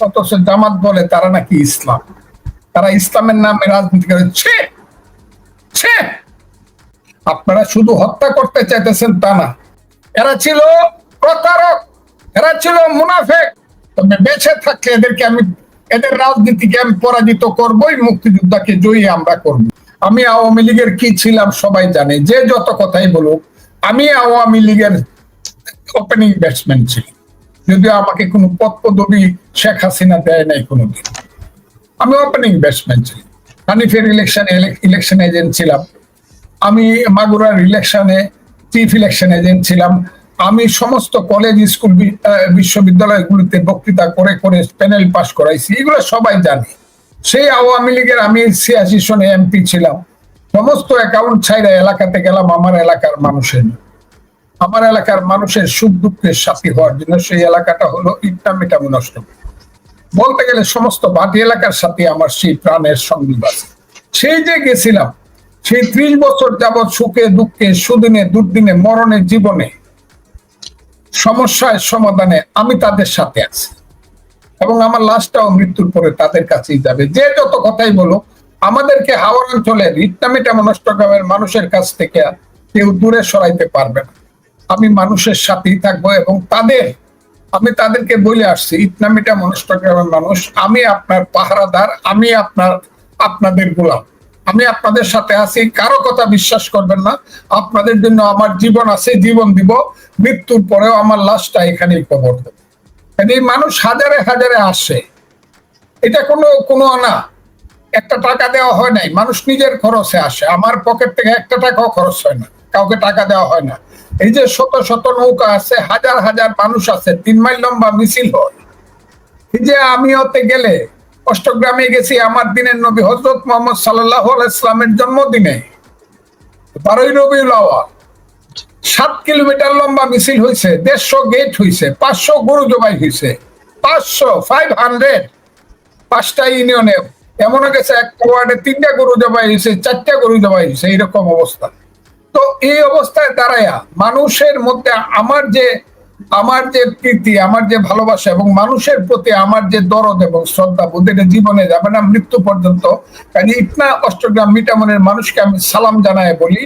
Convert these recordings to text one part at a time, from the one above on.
অথচ জামাত বলে তারা নাকি ইসলাম। তারা ইসলামের নামে রাজনীতি করে। ছে! ছে! আপনারা শুধু হত্যা করতে চাইতেছেন তা না। এরা ছিল প্রতারক, এরা ছিল মুনাফেক। তবে বেঁচে থাকলে এদেরকে আমি, এদের রাজনীতিকে আমি পরাজিত করবই, মুক্তিযোদ্ধাকে জয়ী আমরা করব। আমি আওয়ামী লীগের কি ছিলাম সবাই জানে। যে যত কথাই বলুক, আমি আওয়ামী লীগের ওপেনিং ব্যাটসম্যান ছিল যদিও আমাকে কোনো পদ পদবি শেখ হাসিনা দেয় নাই কোনোদিন। আমি ওপেনিং ব্যাটসম্যান ছিলাম। হানিফের ইলেকশনে ইলেকশন এজেন্ট ছিলাম। আমি মাগুরার ইলেকশনে চিফ ইলেকশন এজেন্ট ছিলাম। আমি সমস্ত কলেজ স্কুল বিশ্ববিদ্যালয়গুলিতে বক্তৃতা করে করে প্যানেল পাস করাইছি। এগুলো সবাই জানে। সেই আওয়ামী লীগের আমি ছিয়াশি সনে এমপি ছিলাম। সমস্ত অ্যাকাউন্ট ছাইরা এলাকাতে গেলাম আমার এলাকার মানুষের। আমার এলাকার মানুষের সুখ দুঃখের সাথী হওয়ার জন্য সেই এলাকাটা হলো ইটটা মিটামি নষ্ট বলতে গেলে সমস্ত বাটি এলাকার সাথে আমার সেই প্রাণের সঙ্গী আছে। সেই যে গেছিলাম, সেই ত্রিশ বছর যাবৎ সুখে, দুঃখে, সুদিনে, দুর্দিনে মরণের জীবনে সমস্যার সমাধানে আমি তাদের সাথে আছি। এবং আমার লাশটাও মৃত্যুর পরে তাদের কাছেই যাবে। যে যত কথাই বলো আমাদেরকে হাওড় অঞ্চলের ইটনামিটা মনষ্টগ্রামের মানুষের কাছ থেকে কেউ দূরে সরাইতে পারবে না। আমি মানুষের সাথেই থাকব এবং তাদের, আমি তাদেরকে বলে আসছি ইটনামিটা মনষ্টগ্রামের মানুষ, আমি আপনার পাহারাদার, আমি আপনার, আপনাদের গোলাম। আমি আপনাদের সাথে আছি, কারও কথা বিশ্বাস করবেন না। আপনাদের জন্য আমার জীবন আছে, জীবন দিব। মৃত্যুর পরেও আমার লাশটা এখানেই কবর দেবো। এই মানুষ হাজারে হাজারে আসে। এটা কোনো কোনো না। একটা টাকা দেওয়া হয় নাই। মানুষ নিজের খরচে আসে। আমার পকেট থেকে একটা টাকাও খরচ হয় না। কাউকে টাকা দেওয়া হয় না। এই যে শত শত নৌকা আছে, হাজার হাজার মানুষ আছে, তিন মাইল লম্বা মিছিল হয়। এই যে আমি হতে গেলে, অষ্টগ্রামে গেছি আমার দিনের নবী হজরত মোহাম্মদ সাল্লাহ ইসলামের জন্মদিনে। বারোই রবিউল আওয়াল সাত কিলোমিটার লম্বা মিছিল হয়েছে দেড়শো গেট হয়েছে পাঁচশো গরু জবাই হয়েছে পাঁচশো ফাইভ হান্ড্রেড পাঁচটা ইউনিয়নে। এমন গেছে, এক ওয়ার্ডে তিনটা গরু জবাই হয়েছে চারটা গরু জবাই হয়েছে এইরকম অবস্থা। এই অবস্থায় দাঁড়ায়া, মানুষের মধ্যে আমার যে আমার যে প্রীতি, আমার যে ভালোবাসা এবং মানুষের প্রতি আমার যে দরদ এবং শ্রদ্ধা বুদ্ধের জীবনে যাবে না, মৃত্যু পর্যন্ত। ইটনা অষ্টগ্রাম মিটামনের মানুষকে আমি সালাম জানায় বলি,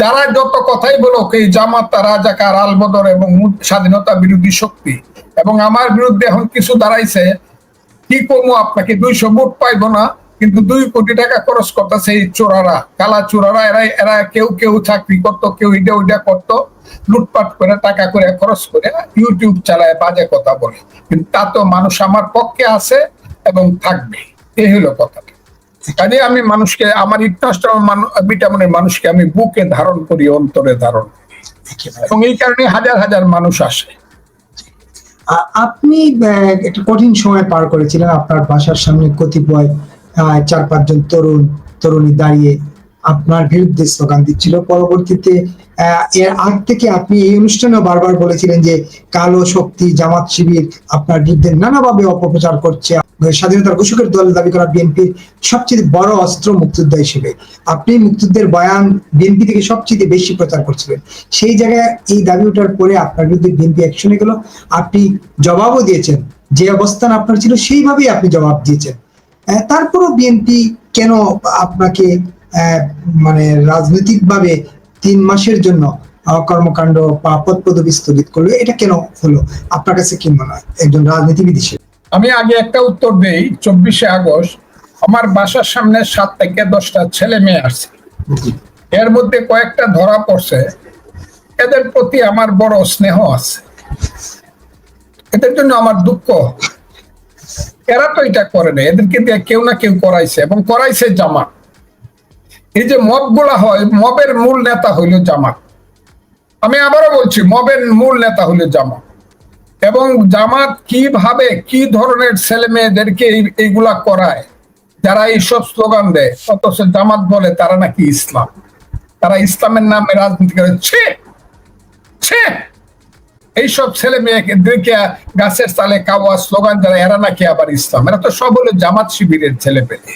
যারা যত কথাই বলো এই জামাতা, রাজাকার, আলবদর এবং স্বাধীনতা বিরোধী শক্তি এবং আমার বিরুদ্ধে এখন কিছু দাঁড়াইছে, কি করব আপনাকে? দুইশো ভোট পাইবো না। কিন্তু দুই কোটি টাকা খরচ করতেছে এই চোরারা কালা চোরারা। এরা এরা কেউ কেউ চাকরি করতো কেউ ইটা ওইটা করতো লুটপাট করে টাকা করে খরচ করে ইউটিউব চালায় বাজে কথা বলে। কিন্তু তা তো মানুষ আমার পক্ষে আছে এবং থাকবে। এই হলো কথাটা। কাজে আমি মানুষকে আমার বিটামনের মানুষকে আমি বুকে ধারণ করি অন্তরে ধারণ এবং এই কারণে হাজার হাজার মানুষ আসে। আপনি একটা কঠিন সময় পার করেছিলেন আপনার বাসার সামনে কতিপয় চার পাঁচজন তরুণ, তরুণী দাঁড়িয়ে আপনার বিরুদ্ধে স্লোগান দিচ্ছিল। পরবর্তীতে এর আগ থেকে আপনি এই অনুষ্ঠানে বারবার বলেছিলেন যে কালো শক্তি, জামাত শিবির আপনার বিরুদ্ধে নানাভাবে অপপ্রচার করছে। স্বাধীনতার ঘোষকের দল দাবি করা বিএনপির সবচেয়ে বড় অস্ত্র মুক্তিযোদ্ধা হিসেবে। আপনি মুক্তিযুদ্ধের বয়ান বিএনপি থেকে সবচেয়ে বেশি প্রচার করছিলেন। সেই জায়গায় এই দাবি ওঠার পরে আপনার বিরুদ্ধে বিএনপি অ্যাকশনে গেল। আপনি জবাবও দিয়েছেন। যে অবস্থান আপনার ছিল, সেইভাবেই আপনি জবাব দিয়েছেন। তারপরও বিএনপি কেন আপনাকে মানে রাজনৈতিকভাবে তিন মাসের জন্য কর্মকাণ্ড বা পদ পদবি স্থগিত করল এটা কেন হলো? আপনার কাছে কি মনে হয়? একজন রাজনীতিবিদ হিসেবে। আমি আগে একটা উত্তর দেই চব্বিশে আগস্ট আমার বাসার সামনে সাত থেকে দশটা ছেলে মেয়ে আসছে। এর মধ্যে কয়েকটা ধরা পড়ছে। এদের প্রতি আমার বড় স্নেহ আছে। এদের জন্য আমার দুঃখ। এরা তো এটা করে না, এদেরকে দিয়ে কেউ না কেউ করাইছে এবং করাইছে জামাত। এই যে মবগুলা হয়, মবের মূল নেতা হইল জামাত। আমি আবারও বলছি, মবের মূল নেতা হইল জামাত। এবং জামাত কীভাবে, কি ধরনের ছেলে মেয়েদেরকে এইগুলা করায়, যারা এইসব স্লোগান দেয়, অথচ জামাত বলে তারা নাকি ইসলাম। তারা ইসলামের নামে রাজনীতি করে, ছে ছে। এইসব ছেলে মেয়েদেরকে গাছের তালে কাওয়া স্লোগান যারা এরা নাকি আবার ইসলাম? এরা তো সব হলো জামাত শিবিরের ছেলে পেলে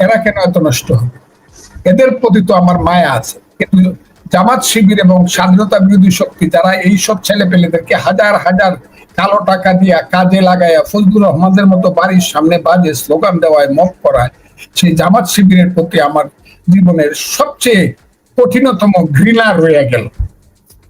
এরা কেন এত নষ্ট হবে? এদের প্রতি তো আমার মায়া আছে। কিন্তু জামাত শিবির এবং স্বাধীনতা বিরোধী শক্তি যারা এইসব ছেলে পেলেদেরকে হাজার হাজার কালো টাকা দিয়া কাজে লাগাইয়া ফজলুর রহমানদের মতো বাড়ির সামনে বাজে স্লোগান দেওয়ায় মপ করায়, সেই জামাত শিবিরের প্রতি আমার জীবনের সবচেয়ে কঠিনতম ঘৃণা রয়ে গেল।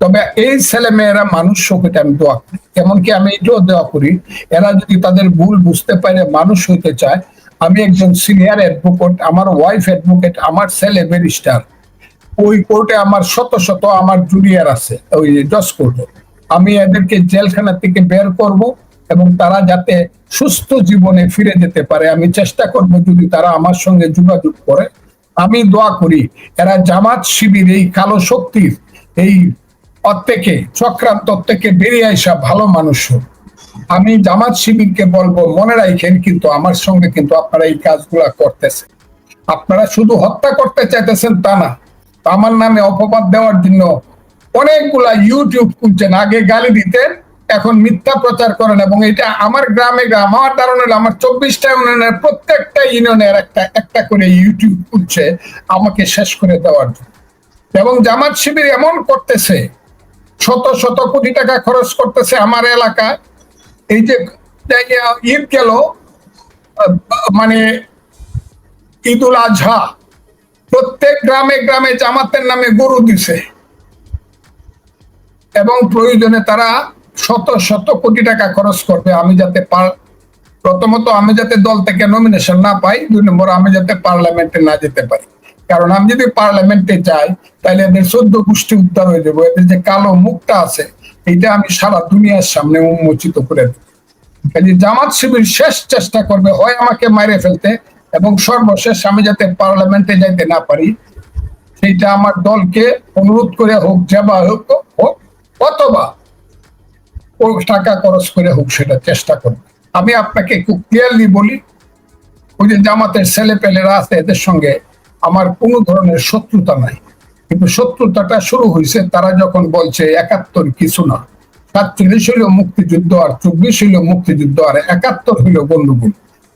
তবে এই ছেলে মেয়েরা মানুষ শোকেটা আমি দোয়া করি। এমনকি আমি এটাও দোয়া করি, এরা যদি তাদের ভুল বুঝতে পারে, মানুষ হইতে চায়, আমি একজন সিনিয়র অ্যাডভোকেট আমার ওয়াইফ অ্যাডভোকেট আমার ছেলে ব্যারিস্টার ওই কোর্টে আমার শত শত আমার জুনিয়র আছে, ওই জজ কোর্টে আমি এদেরকে জেলখানা থেকে বের করব এবং তারা যাতে সুস্থ জীবনে ফিরে যেতে পারে। আমি চেষ্টা করব যদি তারা আমার সঙ্গে যোগাযোগ করে। আমি দোয়া করি, এরা জামাত শিবির, এই কালো শক্তির, এই থেকে চক্রান্ত থেকে বেরিয়ে আসা ভালো মানুষ। আমি জামাত শিবিরকে বলব, মনে রাখেন কিন্তু আমার সঙ্গে কিন্তু আপনারা এই কাজগুলা করতেছেন। আপনারা শুধু হত্যা করতে চাইতেছেন তা না আমার নামে অপবাদ দেওয়ার জন্য অনেকগুলা ইউটিউব খুলছেন। আগে গালি দিতেন, এখন মিথ্যা প্রচার করেন এবং এটা আমার গ্রামে গ্রাম, আমার ধারণা আমার চব্বিশটা ইউনিয়নের প্রত্যেকটা ইউনিয়নের একটা একটা করে ইউটিউব খুলছে আমাকে শেষ করে দেওয়ার জন্য। এবং জামাত শিবির এমন করতেছে শত শত কোটি টাকা খরচ করতেছে আমার এলাকায় এই যে ঈদ গেল মানে ঈদুল আজহা, প্রত্যেক গ্রামে গ্রামে জামাতের নামে গরু দিছে। এবং প্রয়োজনে তারা শত শত কোটি টাকা খরচ করবে, আমি যাতে পার প্রথমত আমি যাতে দল থেকে নমিনেশন না পাই, দুই নম্বর আমি যাতে পার্লামেন্টে না যেতে পারি। কারণ আমি যদি পার্লামেন্টে যাই, তাহলে এদের চোদ্দ গোষ্ঠী উদ্ধার হয়ে যাব, এদের যে কালো মুখটা আছে এটা আমি সারা দুনিয়ার সামনে উন্মোচিত করে দেবো। জামাত শিবির শেষ চেষ্টা করবে, হয় আমাকে মারে ফেলতে, এবং সর্বশেষ আমি যাতে পার্লামেন্টে যাইতে না পারি, সেইটা আমার দলকে অনুরোধ করে হোক, যাবা হোক হোক, অথবা ও টাকা খরচ করে হোক, সেটা চেষ্টা করবে। আমি আপনাকে খুব ক্লিয়ারলি বলি, ওই যে জামাতের ছেলে পেলেরা আছে, এদের সঙ্গে আমার কোনো ধরনের শত্রুতা নাই। কিন্তু শত্রুতাটা শুরু হয়েছে তারা যখন বলছে একাত্তর কিছু না, সাতচল্লিশ হইল মুক্তিযুদ্ধ আর চব্বিশ হইল মুক্তিযুদ্ধ আর একাত্তর হইল বন্ধুগুল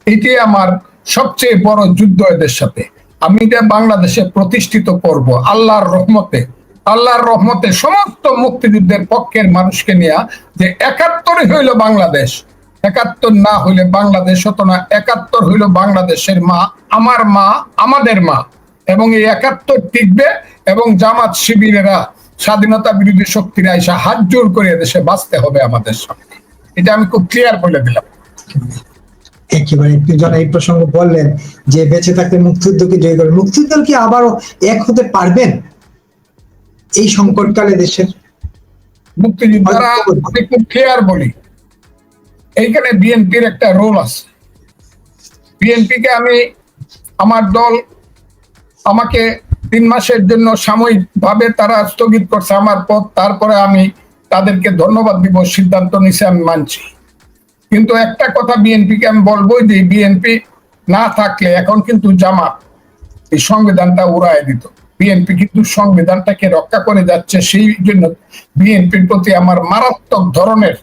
এটি আমার সবচেয়ে বড় যুদ্ধ এদের সাথে। আমি এটা বাংলাদেশে প্রতিষ্ঠিত করব আল্লাহর রহমতে। আল্লাহর রহমতে সমস্ত মুক্তিযুদ্ধের পক্ষের মানুষকে নিয়ে যে একাত্তরই হইল বাংলাদেশ একাত্তর না হইলে বাংলাদেশ হতো না একাত্তর হইল বাংলাদেশের মা আমার মা আমাদের মা। এবং এই একাত্তর টিকবে এবং জামাত শিবিরেরা স্বাধীনতা বিরোধী শক্তিরা এসে হাত জোর করে দেশে বাঁচতে হবে আমাদের সঙ্গে এটা আমি খুব ক্লিয়ার বলে দিলাম। একেবারে একটু জন এই প্রসঙ্গ বললেন যে বেঁচে থাকতে মুক্তিযুদ্ধকে জয় করবেন মুক্তিযুদ্ধ কি আবারও এক হতে পারবেন? এই সংকটকালে দেশের মুক্তিযোদ্ধারা আমি খুব ক্লিয়ার বলি এইখানে বিএনপির একটা রোল আছে। বিএনপি কে আমি আমার দল আমাকে তিন মাসের জন্য সাময়িক ভাবে তারা স্থগিত করছে আমার পদ, তারপরে আমি তাদেরকে ধন্যবাদ দিব, সিদ্ধান্ত নিছে আমি মানছি। কিন্তু একটা কথা বিএনপি কে আমি বলব যে বিএনপি না থাকলে এখন কিন্তু জামাত এই সংবিধানটা উড়ায় দিত। বিএনপি কিন্তু সংবিধানটাকে রক্ষা করে যাচ্ছে, সেই জন্য বিএনপির প্রতি আমার মারাত্মক ধরনের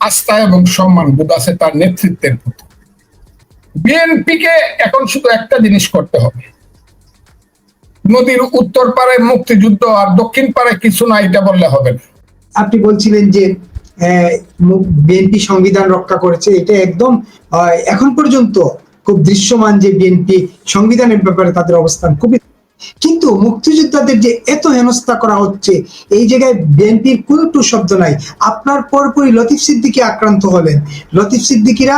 আস্থা এবং সম্মান বোধ আছে তার নেতৃত্বের প্রতি। বিএনপি কে এখন শুধু একটা জিনিস করতে হবে। নদীর উত্তর পারে মুক্তিযুদ্ধ আর দক্ষিণ পারে কিছু না, এটা বললে হবে না। আপনি বলছিলেন যে বিএনপি সংবিধান রক্ষা করেছে, এটা একদম এখন পর্যন্ত খুব দৃশ্যমান যে বিএনপি সংবিধানের ব্যাপারে তাদের অবস্থান খুবই কিন্তু মুক্তিযোদ্ধাদের যে এত হেনস্থা করা হচ্ছে, এই জায়গায় বিএনপির কোনো টু শব্দ নাই। আপনার পরপরই লতিফ সিদ্দিকী আক্রান্ত হলেন। লতিফ সিদ্দিকীরা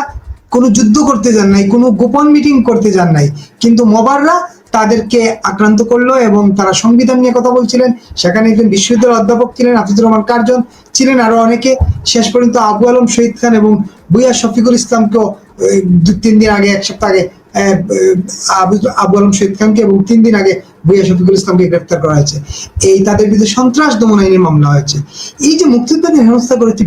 কোনো যুদ্ধ করতে যান নাই, কোনো গোপন মিটিং করতে যান নাই। কিন্তু মোবাররা তাদেরকে আক্রান্ত করল এবং তারা সংবিধান নিয়ে কথা বলছিলেন। সেখানে একজন বিশ্ববিদ্যালয়ের অধ্যাপক ছিলেন হাফিজুর রহমান কার্জন ছিলেন আরও অনেকে। শেষ পর্যন্ত আবু আলম, শহীদ খান এবং বুয়া শফিকুল ইসলামকেও দু তিন দিন আগে, এক সপ্তাহ আগে আবু আলম শহীদ খানকে এবং তিন দিন আগে বুয়া শফিকুল ইসলামকে গ্রেফতার করা হয়েছে। এই তাদের বিরুদ্ধে সন্ত্রাস দমন আইনের মামলা হয়েছে। এই যে মুক্তিযোদ্ধাদের হেনস্থা করেছে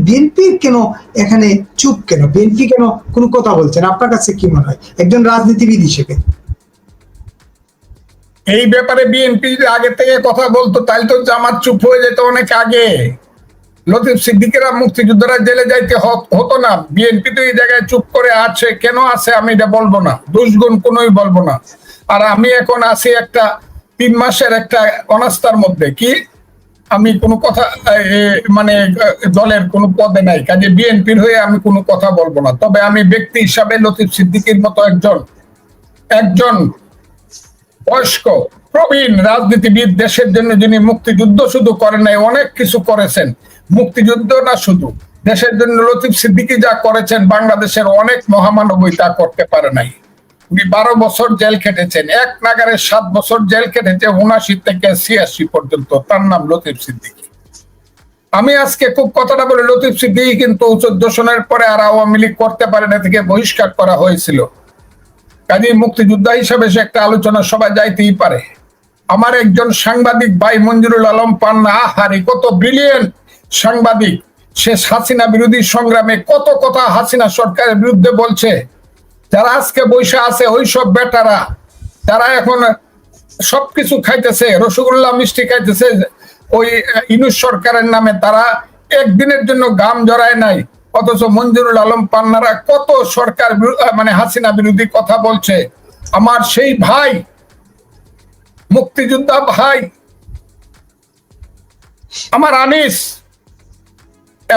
কেন এখানে চুপ কেন? বিএনপি কেন কোনো কথা বলছেন আপনার কাছে কি মনে হয়? একজন রাজনীতিবিদ হিসেবে। এই ব্যাপারে বিএনপি আগে থেকে কথা বলতো তাই তো জামাত চুপ হয়ে যেত অনেক আগে। লতিফ সিদ্দিকেরা মুক্তিযোদ্ধারা জেলে যাইতে হতো না। বিএনপি তো এই জায়গায় চুপ করে আছে। কেন আছে আমি এটা বলব না। দুষ্গুণ কোনোই বলব না। আর আমি এখন আছি একটা তিন মাসের একটা অনাস্থার মধ্যে। কি? আমি কোনো কথা মানে দলের কোনো পদে নাই। কাজে বিএনপির হয়ে আমি কোনো কথা বলব না। তবে আমি ব্যক্তি হিসাবে লতিফ সিদ্দিকীর মতো একজন একজন বয়স্ক, প্রবীণ রাজনীতিবিদ, দেশের জন্য যিনি মুক্তিযুদ্ধ শুধু করেন নাই, অনেক কিছু করেছেন। মুক্তিযুদ্ধ না শুধু? দেশের জন্য লতিফ সিদ্দিকী যা করেছেন, বাংলাদেশের অনেক মহামানবই তা করতে পারে নাই। উনি বারো বছর জেল খেটেছেন, এক নাগারে সাত বছর জেল খেটেছে উনাশি থেকে ছিয়াশি পর্যন্ত। তার নাম লতিফ সিদ্দিকী। আমি আজকে খুব কথাটা বলে, লতিফ সিদ্দিকী কিন্তু চোদ্দ সনের পরে আর আওয়ামী লীগ করতে পারে না থেকে বহিষ্কার করা হয়েছিল। কাজে মুক্তিযোদ্ধা হিসেবে সে একটা আলোচনা সবাই যাইতেই পারে। আমার একজন সাংবাদিক ভাই মঞ্জুরুল আলম পান্না আহারি, কত ব্রিলিয়েন্ট সাংবাদিক, সে হাসিনা বিরোধী সংগ্রামে কত কথা হাসিনা সরকারের বিরুদ্ধে বলছে। যারা আজকে বৈশা আছে ওই সব বেটারা যারা এখন সবকিছু খাইতেছে, রসগোল্লা, মিষ্টি খাইতেছে। ওই ইনুস সরকারের নামে তারা একদিনের জন্য গাম জড়ায় নাই। অথচ মঞ্জুরুল আলম পান্নারা কত সরকার মানে হাসিনা বিরোধী কথা বলছে। আমার সেই ভাই, মুক্তিযোদ্ধা ভাই, আমার আনিস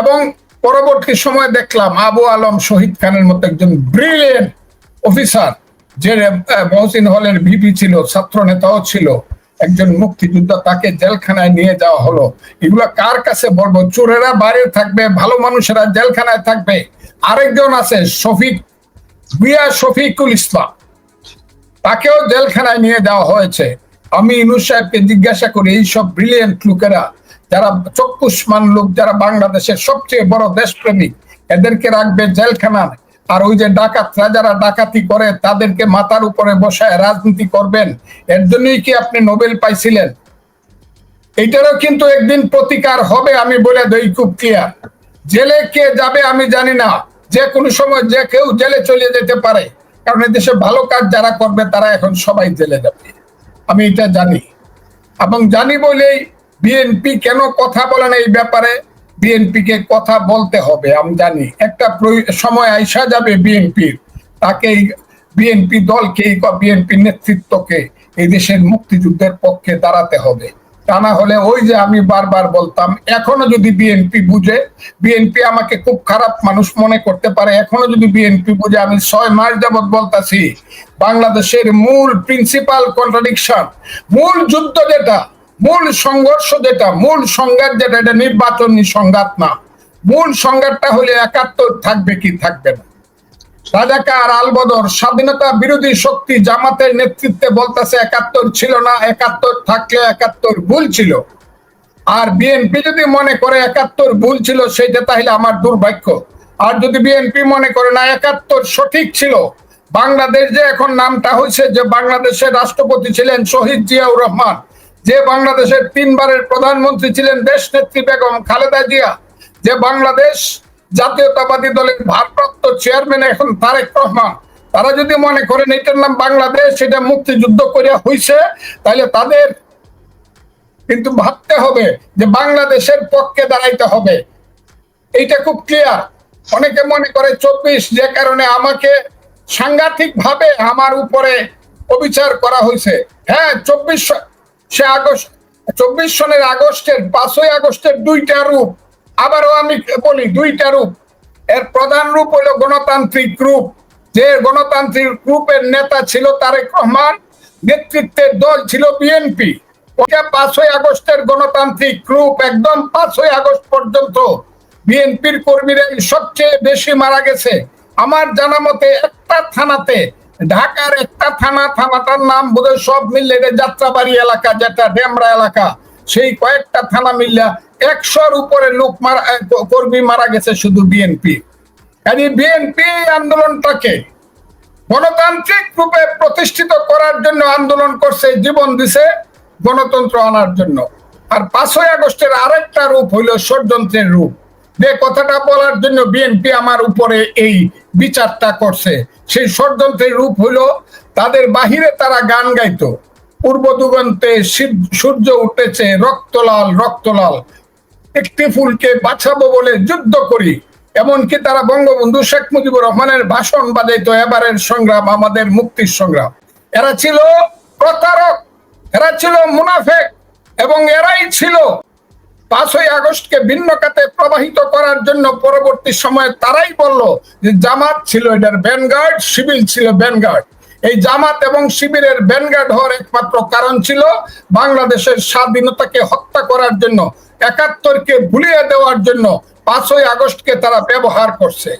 এবং পরবর্তী সময় দেখলাম আবু আলম শহীদ খানের মতো একজন ব্রিলিয়েন্ট অফিসার যে মহসিন হলের ভিপি ছিল, ছাত্র নেতাও ছিল, একজন মুক্তিযোদ্ধা, তাকে জেলখানায় নিয়ে যাওয়া হলো। এগুলো কার কাছে বলব? চোরেরা বাইরে থাকবে, ভালো মানুষেরা জেলখানায় থাকবে। আরেকজন আছে, শফিক বিয়া শফিকুল ইসলাম। তাকেও জেলখানায় নিয়ে যাওয়া হয়েছে। আমি ইনুস সাহেবকে জিজ্ঞাসা করি এইসব ব্রিলিয়েন্ট লোকেরা যারা চক্ষুষ্মান লোক, যারা বাংলাদেশের সবচেয়ে বড় দেশপ্রেমিক, এদেরকে রাখবে জেলখানায়। আর ওই যে ডাকাতরা যারা ডাকাতি করে, তাদেরকে মাথার উপরে বসায় রাজনীতি করবেন। এর জন্যই কি আপনি নোবেল পাইছিলেন? এইটারও কিন্তু একদিন প্রতিকার হবে, আমি বলে দেই খুব ক্লিয়ার জেলে কে যাবে আমি জানি না। যে কোনো সময় যে কেউ জেলে চলে যেতে পারে। কারণ দেশে ভালো কাজ যারা করবে, তারা এখন সবাই জেলে যাবে। আমি এটা জানি। এবং জানি বলেই বিএনপি কেন কথা বলে না এই ব্যাপারে? বিএনপি কে কথা বলতে হবে, আমি জানি। একটা সময় আইসা যাবে বিএনপির তাকে বিএনপি দলকে বিএনপি নেতৃত্বকে এই দেশের মুক্তিযুদ্ধের পক্ষে দাঁড়াতে হবে। তা না হলে ওই যে আমি বারবার বলতাম, এখনও যদি বিএনপি বুঝে বিএনপি আমাকে খুব খারাপ মানুষ মনে করতে পারে। এখনও যদি বিএনপি বুঝে, আমি ছয় মাস যাবৎ বলতাছি, বাংলাদেশের মূল প্রিন্সিপাল কন্ট্রাডিকশন মূল যুদ্ধ যেটা মূল সংঘর্ষ যেটা, মূল সংঘাত যেটা, এটা নির্বাচনী সংঘাত না। মূল সংঘাতটা হলে একাত্তর থাকবে কি থাকবে না। রাজাকার আলবদর স্বাধীনতা বিরোধী শক্তি জামাতের নেতৃত্বে বলতেছে একাত্তর ছিল না, একাত্তর থাকলে একাত্তর ভুল ছিল। আর বিএনপি যদি মনে করে একাত্তর ভুল ছিল সেটা তাহলে আমার দুর্ভাগ্য। আর যদি বিএনপি মনে করে না, একাত্তর সঠিক ছিল। বাংলাদেশ যে এখন নামটা হয়েছে যে বাংলাদেশের রাষ্ট্রপতি ছিলেন শহীদ জিয়াউর রহমান যে বাংলাদেশের তিনবারের প্রধানমন্ত্রী ছিলেন দেশ নেত্রী বেগম খালেদা জিয়া, যে বাংলাদেশ জাতীয়তাবাদী দলের ভারপ্রাপ্ত চেয়ারম্যান এখন তারেক রহমান, তারা যদি মনে করেন এটার নাম বাংলাদেশ সেটা মুক্তিযুদ্ধ করিয়া হইছে তাহলে তাদের কিন্তু ভাবতে হবে যে বাংলাদেশের পক্ষে দাঁড়াইতে হবে। এইটা খুব ক্লিয়ার অনেকে মনে করে চব্বিশ যে কারণে আমাকে সাংঘাতিক ভাবে আমার উপরে অবিচার করা হয়েছে হ্যাঁ চব্বিশ সে আগস্ট, চব্বিশ সনের আগস্টের, পাঁচই আগস্টের দুইটা রূপ। আবারও আমি বলি, দুইটা রূপ। এর প্রধান রূপ হলো গণতান্ত্রিক রূপ। যে গণতান্ত্রিক গ্রুপের নেতা ছিল তারেক রহমান, নেতৃত্বের দল ছিল বিএনপি। ওটা পাঁচই আগস্টের গণতান্ত্রিক গ্রুপ একদম পাঁচই আগস্ট পর্যন্ত বিএনপির কর্মীরা সবচেয়ে বেশি মারা গেছে। আমার জানা মতে একটা থানাতে ঢাকার একটা থানা, থানাটার নাম বোধহয় সব মিললে যাত্রাবাড়ি এলাকা, যেটা ডেমরা এলাকা, সেই কয়েকটা থানা মিললা একশোর উপরে লোক মারা কর্মী মারা গেছে শুধু বিএনপি কাজে বিএনপি আন্দোলনটাকে গণতান্ত্রিক রূপে প্রতিষ্ঠিত করার জন্য আন্দোলন করছে, জীবন দিছে গণতন্ত্র আনার জন্য। আর পাঁচই আগস্টের আরেকটা রূপ হইল ষড়যন্ত্রের রূপ। যে কথাটা বলার জন্য বিএনপি আমার উপরে এই বিচারটা করছে। সেই ষড়যন্ত্রের রূপ হইল তাদের বাহিরে তারা গান গাইত। পূর্ব দুগন্তে সূর্য- উঠেছে রক্তলাল রক্তলাল। একটি ফুলকে বাঁচাবো বলে যুদ্ধ করি। এমনকি তারা বঙ্গবন্ধু শেখ মুজিবুর রহমানের ভাষণ বাজাইতো, এবারের সংগ্রাম, আমাদের মুক্তির সংগ্রাম। এরা ছিল প্রতারক, এরা ছিল মুনাফেক এবং এরাই ছিল পাঁচই আগস্টকে ভিন্ন খাতে প্রবাহিত করার জন্য পরবর্তী সময়ে তারাই বলল যে জামাত ছিল এটার ব্যানগার্ড শিবির ছিল ব্যানগার্ড এই জামাত এবং শিবিরের ব্যানগার্ড হওয়ার একমাত্র কারণ ছিল বাংলাদেশের স্বাধীনতাকে হত্যা করার জন্য, একাত্তরকে ভুলিয়ে দেওয়ার জন্য পাঁচই আগস্টকে তারা ব্যবহার করছে।